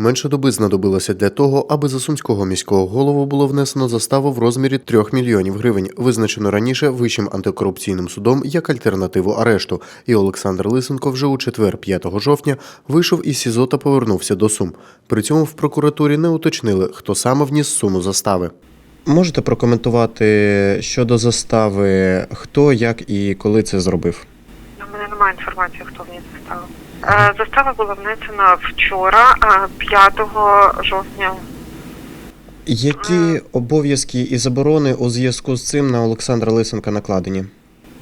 Менше доби знадобилося для того, аби за сумського міського голову було внесено заставу в розмірі 3 мільйонів гривень, визначено раніше Вищим антикорупційним судом як альтернативу арешту. І Олександр Лисенко вже у четвер, 5 жовтня, вийшов із СІЗО та повернувся до Сум. При цьому в прокуратурі не уточнили, хто саме вніс суму застави. Можете прокоментувати щодо застави, хто, як і коли це зробив? У мене немає інформації, хто вніс заставу. Е, Застава була внесена вчора, е, 5 жовтня. Які обов'язки і заборони у зв'язку з цим на Олександра Лисенка накладені?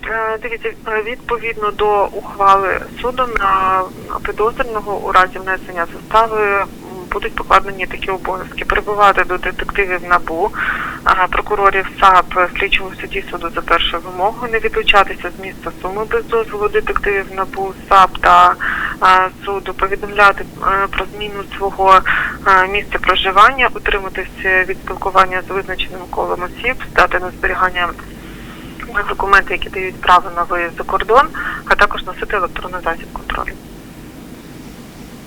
Е, Дивіться, е, відповідно до ухвали суду на підозрюваного у разі внесення застави будуть покладені такі обов'язки: прибувати до детективів НАБУ, е, прокурорів САП, слідчого судді суду за першою вимогою, не відлучатися з міста Суми без дозволу детективів НАБУ, САП та е, суду, повідомляти е, про зміну свого е, місця проживання, утриматись від спілкування з визначеним колом осіб, здати на зберігання документи, які дають право на виїзд за кордон, а також носити електронний засіб контролю.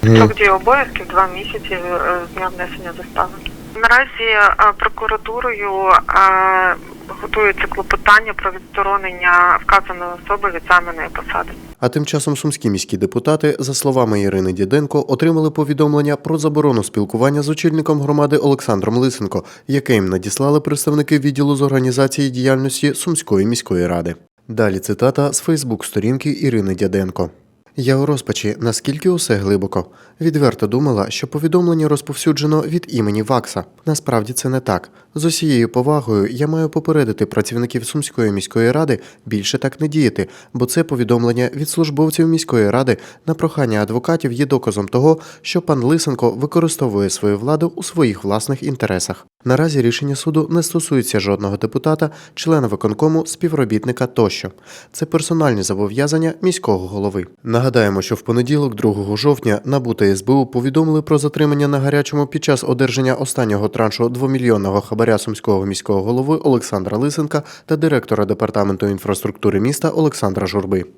Строк дії обов'язків два місяці е, з дня внесення застави. Наразі е, прокуратурою е, готується клопотання про відсторонення вказаної особи від займаної посади. А тим часом сумські міські депутати, за словами Ірини Діденко, отримали повідомлення про заборону спілкування з очільником громади Олександром Лисенко, яке їм надіслали представники відділу з організації діяльності Сумської міської ради. Далі цитата з Фейсбук-сторінки Ірини Дяденко. Я у розпачі, наскільки усе глибоко. Відверто думала, що повідомлення розповсюджено від імені Вакса. Насправді це не так. З усією повагою я маю попередити працівників Сумської міської ради більше так не діяти, бо це повідомлення від службовців міської ради на прохання адвокатів є доказом того, що пан Лисенко використовує свою владу у своїх власних інтересах. Наразі рішення суду не стосується жодного депутата, члена виконкому, співробітника тощо. Це персональні зобов'язання міського голови. Нагадаємо, що в понеділок, 2 жовтня, НАБУ та СБУ повідомили про затримання на гарячому під час одержання останнього траншу 2-мільйонного хабаря сумського міського голови Олександра Лисенка та директора департаменту інфраструктури міста Олександра Журби.